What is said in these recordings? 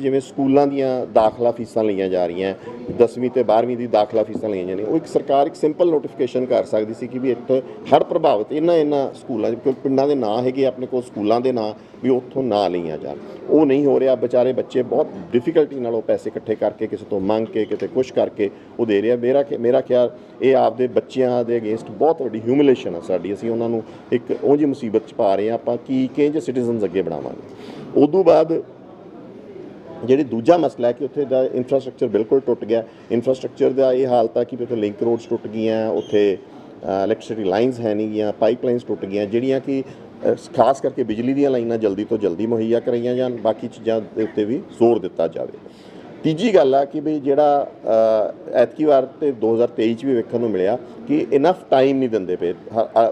ਜਿਵੇਂ ਸਕੂਲਾਂ ਦੀਆਂ ਦਾਖਲਾ ਫੀਸਾਂ ਲਈਆਂ ਜਾ ਰਹੀਆਂ 10ਵੀਂ ਤੇ 12ਵੀਂ ਦੀ ਦਾਖਲਾ ਫੀਸਾਂ ਲਈਆਂ ਜਾਂਦੀਆਂ, ਉਹ ਇੱਕ ਸਰਕਾਰ ਇੱਕ ਸਿੰਪਲ ਨੋਟੀਫਿਕੇਸ਼ਨ ਕਰ ਸਕਦੀ ਸੀ ਕਿ ਵੀ ਇੱਥੇ ਹਰ ਪ੍ਰਭਾਵਿਤ ਇਹਨਾਂ ਇਹਨਾਂ ਸਕੂਲਾਂ ਕਿਉਂਕਿ ਪਿੰਡਾਂ ਦੇ ਨਾਂ ਹੈਗੇ ਆਪਣੇ ਕੋਲ, ਸਕੂਲਾਂ ਦੇ ਨਾਂ ਵੀ ਉੱਥੋਂ ਨਾ ਲਈਆਂ ਜਾਣ। ਉਹ ਨਹੀਂ ਹੋ ਰਿਹਾ, ਵਿਚਾਰੇ ਬੱਚੇ ਬਹੁਤ ਡਿਫਿਕਲਟੀ ਨਾਲ ਉਹ ਪੈਸੇ ਇਕੱਠੇ ਕਰਕੇ ਕਿਸੇ ਤੋਂ ਮੰਗ ਕੇ, ਕਿਤੇ ਕੁਛ ਕਰਕੇ ਉਹ ਦੇ ਰਿਹਾ। ਮੇਰਾ ਖਿ- ਮੇਰਾ ਖਿਆਲ, ਇਹ ਆਪਦੇ ਬੱਚਿਆਂ ਦੇ ਅਗੇਂਸਟ ਬਹੁਤ ਵੱਡੀ ਹਿਊਮਿਲੇਸ਼ਨ ਆ ਸਾਡੀ। ਅਸੀਂ ਉਹਨਾਂ ਨੂੰ ਇੱਕ ਉਹ ਜਿਹੀ ਮੁਸੀਬਤ ਚ ਪਾ ਰਹੇ ਹਾਂ, ਆਪਾਂ ਕੀ ਕਿੰਜ ਸਿਟੀਜ਼ਨਸ ਅੱਗੇ ਬਣਾਵਾਂਗੇ। ਉਦੋਂ ਬਾਅਦ ਜਿਹੜੀ ਦੂਜਾ ਮਸਲਾ ਹੈ ਕਿ ਉੱਥੇ ਦਾ ਇਨਫਰਾਸਟ੍ਰਕਚਰ ਬਿਲਕੁਲ ਟੁੱਟ ਗਿਆ। ਇਨਫਰਾਸਟ੍ਰਕਚਰ ਦਾ ਇਹ ਹਾਲਤ ਆ ਕਿ ਵੀ ਉੱਥੇ ਲਿੰਕ ਰੋਡਸ ਟੁੱਟ ਗਈਆਂ, ਉੱਥੇ ਇਲੈਕਟ੍ਰਿਸਿਟੀ ਲਾਈਨਸ ਹੈ ਨਹੀਂ ਗੀਆਂ ਪਾਈਪਲਾਈਨਸ ਟੁੱਟ ਗਈਆਂ, ਜਿਹੜੀਆਂ ਕਿ ਖਾਸ ਕਰਕੇ ਬਿਜਲੀ ਦੀਆਂ ਲਾਈਨਾਂ ਜਲਦੀ ਤੋਂ ਜਲਦੀ ਮੁਹੱਈਆ ਕਰਾਈਆਂ ਜਾਣ, ਬਾਕੀ ਚੀਜ਼ਾਂ ਦੇ ਉੱਤੇ ਵੀ ਜ਼ੋਰ ਦਿੱਤਾ ਜਾਵੇ। ਤੀਜੀ ਗੱਲ ਆ ਕਿ ਵੀ ਜਿਹੜਾ ਐਤਕੀ ਵਾਰ ਤੇ 2023 ਚ ਵੀ ਵੇਖਣ ਨੂੰ ਮਿਲਿਆ ਕਿ ਇਨਫ ਟਾਈਮ ਨਹੀਂ ਦਿੰਦੇ ਪਏ।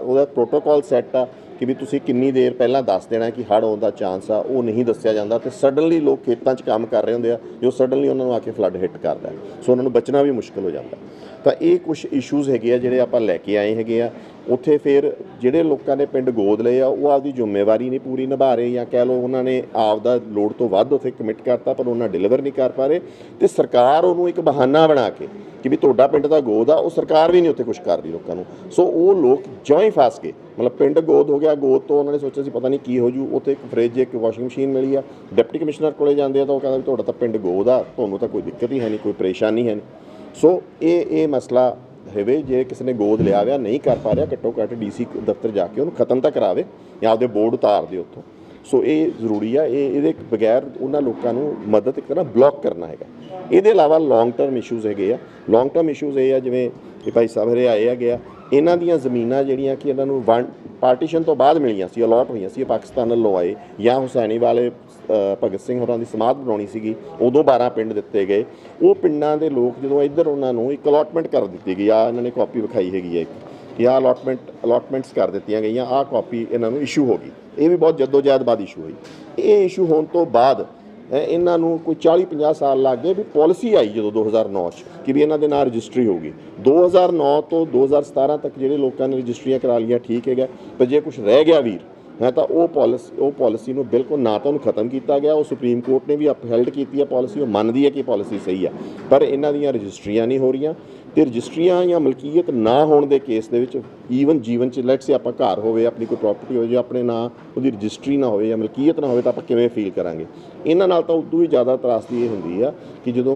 ਉਹਦਾ ਪ੍ਰੋਟੋਕਾਲ ਸੈੱਟ ਆ ਕਿ ਵੀ ਤੁਸੀਂ ਕਿੰਨੀ ਦੇਰ ਪਹਿਲਾਂ ਦੱਸ ਦੇਣਾ ਕਿ ਹੜ੍ਹ ਆਉਣ ਦਾ ਚਾਂਸ ਆ, ਉਹ ਨਹੀਂ ਦੱਸਿਆ ਜਾਂਦਾ ਤੇ ਸਡਨਲੀ ਲੋਕ ਖੇਤਾਂ 'ਚ ਕੰਮ ਕਰ ਰਹੇ ਹੁੰਦੇ ਆ, ਜੋ ਸਡਨਲੀ ਉਹਨਾਂ ਨੂੰ ਆ ਕੇ ਫਲੱਡ ਹਿੱਟ ਕਰਦਾ। ਸੋ ਉਹਨਾਂ ਨੂੰ ਬਚਣਾ ਵੀ ਮੁਸ਼ਕਲ ਹੋ ਜਾਂਦਾ। ਤਾਂ ਇਹ ਕੁਝ ਇਸ਼ੂਜ਼ ਹੈਗੇ ਆ ਜਿਹੜੇ ਆਪਾਂ ਲੈ ਕੇ ਆਏ ਹੈਗੇ ਆ। ਉੱਥੇ ਫਿਰ ਜਿਹੜੇ ਲੋਕਾਂ ਨੇ ਪਿੰਡ ਗੋਦ ਲਏ ਆ, ਉਹ ਆਪਦੀ ਜ਼ਿੰਮੇਵਾਰੀ ਨਹੀਂ ਪੂਰੀ ਨਿਭਾ ਰਹੇ ਜਾਂ ਕਹਿ ਲਓ ਉਹਨਾਂ ਨੇ ਆਪਦਾ ਲੋੜ ਤੋਂ ਵੱਧ ਉੱਥੇ ਕਮਿਟ ਕਰਤਾ, ਪਰ ਉਹਨਾਂ ਡਿਲੀਵਰ ਨਹੀਂ ਕਰ ਪਾ ਰਹੇ। ਤੇ ਸਰਕਾਰ ਉਹਨੂੰ ਇੱਕ ਬਹਾਨਾ ਬਣਾ ਕੇ ਕਿ ਵੀ ਤੁਹਾਡਾ ਪਿੰਡ ਦਾ ਗੋਦ ਆ, ਉਹ ਸਰਕਾਰ ਵੀ ਨਹੀਂ ਉੱਥੇ ਕੁਝ ਕਰ ਰਹੀ ਲੋਕਾਂ ਨੂੰ। ਸੋ ਉਹ ਲੋਕ ਜਿਉਂ ਹੀ ਫਸ ਗਏ, ਮਤਲਬ ਪਿੰਡ ਗੋਦ ਹੋ ਗਿਆ, ਗੋਦ ਤੋਂ ਉਹਨਾਂ ਨੇ ਸੋਚਿਆ ਸੀ ਪਤਾ ਨਹੀਂ ਕੀ ਹੋ ਜੂ, ਉੱਥੇ ਇੱਕ ਫ੍ਰਿਜ ਇੱਕ ਵਾਸ਼ਿੰਗ ਮਸ਼ੀਨ ਮਿਲੀ ਆ। ਡਿਪਟੀ ਕਮਿਸ਼ਨਰ ਕੋਲੇ ਜਾਂਦੇ ਆ ਤਾਂ ਉਹ ਕਹਿੰਦਾ ਵੀ ਤੁਹਾਡਾ ਤਾਂ ਪਿੰਡ ਗੋਦ ਆ, ਤੁਹਾਨੂੰ ਤਾਂ ਕੋਈ ਦਿੱਕਤ ਹੀ ਹੈ ਨਹੀਂ, ਕੋਈ ਪਰੇਸ਼ਾਨੀ ਹੈ ਨਹੀਂ। ਸੋ ਇਹ ਇਹ ਮਸਲਾ ਹੋਵੇ, ਜੇ ਕਿਸੇ ਨੇ ਗੋਦ ਲਿਆ ਹੋਇਆ, ਨਹੀਂ ਕਰ ਪਾ ਰਿਹਾ, ਘੱਟੋ ਘੱਟ ਡੀਸੀ ਦਫ਼ਤਰ ਜਾ ਕੇ ਉਹਨੂੰ ਖਤਮ ਤਾਂ ਕਰਾਵੇ ਜਾਂ ਆਪਦੇ ਬੋਰਡ ਉਤਾਰ ਦੇ ਉੱਥੋਂ। ਸੋ ਇਹ ਜ਼ਰੂਰੀ ਆ, ਇਹ, ਇਹਦੇ ਬਗੈਰ ਉਹਨਾਂ ਲੋਕਾਂ ਨੂੰ ਮਦਦ ਕਰਨਾ ਬਲੌਕ ਕਰਨਾ ਹੈਗਾ। ਇਹਦੇ ਇਲਾਵਾ ਲੌਂਗ ਟਰਮ ਇਸ਼ੂਜ਼ ਹੈਗੇ ਆ। ਲੌਂਗ ਟਰਮ ਇਸ਼ੂਜ਼ ਇਹ ਆ, ਜਿਵੇਂ ਇਹ ਭਾਈ ਸਾਹਿਬ ਹਰੇ ਆਏ ਹੈਗੇ ਆ, ਇਹਨਾਂ ਦੀਆਂ ਜ਼ਮੀਨਾਂ ਜਿਹੜੀਆਂ ਕਿ ਇਹਨਾਂ ਨੂੰ ਵੰਡ ਪਾਰਟੀਸ਼ਨ ਤੋਂ ਬਾਅਦ ਮਿਲੀਆਂ ਸੀ ਅਲੋਟ ਹੋਈਆਂ ਸੀ ਪਾਕਿਸਤਾਨ ਵੱਲੋਂ ਆਏ। ਜਾਂ ਹੁਸੈਨੀ ਵਾਲੇ ਭਗਤ ਸਿੰਘ ਹੋਰਾਂ ਦੀ ਸਮਾਧ ਬਣਾਉਣੀ ਸੀਗੀ, ਉਦੋਂ 12 ਪਿੰਡ ਦਿੱਤੇ ਗਏ। ਉਹ ਪਿੰਡਾਂ ਦੇ ਲੋਕ ਜਦੋਂ ਇੱਧਰ ਉਹਨਾਂ ਨੂੰ ਇੱਕ ਅਲੋਟਮੈਂਟ ਕਰ ਦਿੱਤੀ ਗਈ, ਆ ਇਹਨਾਂ ਨੇ ਕਾਪੀ ਵਿਖਾਈ ਹੈਗੀ ਹੈ ਇੱਕ, ਕਿ ਆਹ ਅਲੋਟਮੈਂਟ ਅਲੋਟਮੈਂਟਸ ਕਰ ਦਿੱਤੀਆਂ ਗਈਆਂ, ਆਹ ਕਾਪੀ ਇਹਨਾਂ ਨੂੰ ਇਸ਼ੂ ਹੋ ਗਈ। ਇਹ ਵੀ ਬਹੁਤ ਜਦੋਜਹਿਦ ਬਾਅਦ ਇਸ਼ੂ ਹੋਈ। ਇਹ ਇਸ਼ੂ ਹੋਣ ਤੋਂ ਬਾਅਦ ਇਹਨਾਂ ਨੂੰ ਕੋਈ 40 50 ਸਾਲ ਲੱਗ ਗਏ ਵੀ ਪਾਲਿਸੀ ਆਈ ਜਦੋਂ 2009 ਚ, ਕਿ ਵੀ ਇਹਨਾਂ ਦੇ ਨਾਲ ਰਜਿਸਟਰੀ ਹੋਊਗੀ 2009 ਤੋਂ 2017 ਤੱਕ ਜਿਹੜੇ ਲੋਕਾਂ ਨੇ ਰਜਿਸਟਰੀਆਂ ਕਰਾ ਲਈਆਂ, ਠੀਕ ਹੈਗਾ, ਪਰ ਜੇ ਕੁਝ ਰਹਿ ਗਿਆ ਵੀਰ ਹੈ ਤਾਂ ਉਹ ਪਾਲਿਸੀ ਉਹ ਪਾਲਿਸੀ ਨੂੰ ਬਿਲਕੁਲ ਨਾ ਤਾਂ ਉਹਨੂੰ ਖਤਮ ਕੀਤਾ ਗਿਆ, ਉਹ ਸੁਪਰੀਮ ਕੋਰਟ ਨੇ ਵੀ ਅਪਹੈਲਡ ਕੀਤੀ ਹੈ ਪਾਲਿਸੀ ਉਹ ਮੰਨਦੀ ਹੈ ਕਿ ਪਾਲਿਸੀ ਸਹੀ ਆ ਪਰ ਇਹਨਾਂ ਦੀਆਂ ਰਜਿਸਟਰੀਆਂ ਨਹੀਂ ਹੋ ਰਹੀਆਂ ਤੇ ਰਜਿਸਟਰੀਆਂ ਜਾਂ ਮਲਕੀਅਤ ਨਾ ਹੋਣ ਦੇ ਕੇਸ ਦੇ ਵਿੱਚ ਈਵਨ ਜੀਵਨ ਚ ਲੈਟਸ ਸੇ ਆਪਾਂ ਘਰ ਹੋਵੇ, ਆਪਣੀ ਕੋਈ ਪ੍ਰਾਪਰਟੀ ਹੋਵੇ, ਜਾਂ ਆਪਣੇ ਨਾਂ ਉਹਦੀ ਰਜਿਸਟਰੀ ਨਾ ਹੋਵੇ ਜਾਂ ਮਲਕੀਅਤ ਨਾ ਹੋਵੇ ਤਾਂ ਆਪਾਂ ਕਿਵੇਂ ਫੀਲ ਕਰਾਂਗੇ? ਇਹਨਾਂ ਨਾਲ ਤਾਂ ਉਦੋਂ ਵੀ ਜ਼ਿਆਦਾ ਤਰਾਸਦੀ ਇਹ ਹੁੰਦੀ ਆ ਕਿ ਜਦੋਂ